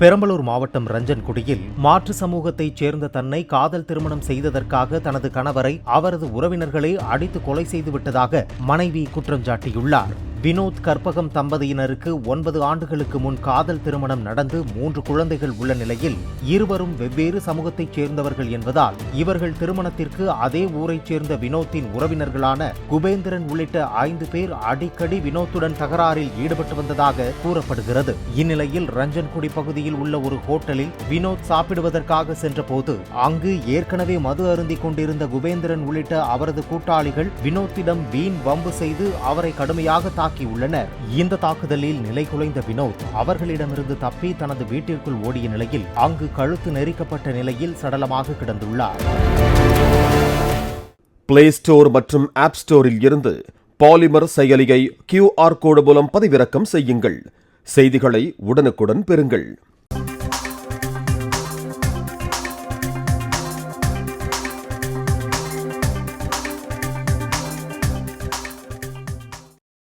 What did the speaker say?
பெரம்பலூர் மாவட்டம் ரஞ்சன்குடியில் மாற்று சமூகத்தைச் சேர்ந்த தன்னை காதல் திருமணம் செய்ததற்காக தனது கணவரை அவரது உறவினர்களே அடித்து கொலை செய்துவிட்டதாக மனைவி குற்றம் சாட்டியுள்ளார். வினோத் கற்பகம் தம்பதியினருக்கு ஒன்பது ஆண்டுகளுக்கு முன் காதல் திருமணம் நடந்து மூன்று குழந்தைகள் உள்ள நிலையில் இருவரும் வெவ்வேறு சமூகத்தைச் சேர்ந்தவர்கள் என்பதால் இவர்கள் திருமணத்திற்கு அதே ஊரைச் சேர்ந்த வினோத்தின் உறவினர்களான குபேந்திரன் உள்ளிட்ட ஐந்து பேர் அடிக்கடி வினோத்துடன் தகராறில் ஈடுபட்டு வந்ததாக கூறப்படுகிறது. இந்நிலையில் ரஞ்சன்குடி பகுதியில் உள்ள ஒரு ஹோட்டலில் வினோத் சாப்பிடுவதற்காக சென்றபோது அங்கு ஏற்கனவே மது அருந்திக் கொண்டிருந்த குபேந்திரன் உள்ளிட்ட அவரது கூட்டாளிகள் வினோத்திடம் வீண் வம்பு செய்து அவரை கடுமையாக தாக்கியுள்ளனர் இந்த தாக்குதலில் நிலை குலைந்த வினோத் அவர்களிடமிருந்து தப்பி தனது வீட்டிற்குள் ஓடிய நிலையில் அங்கு கழுத்து நெரிக்கப்பட்ட நிலையில் சடலமாக கிடந்துள்ளார். பிளே ஸ்டோர் மற்றும் ஆப் ஸ்டோரில் இருந்து பாலிமர் செயலியை கியூஆர் கோடு மூலம் பதிவிறக்கம் செய்யுங்கள். செய்திகளை உடனுக்குடன் பெறுங்கள்.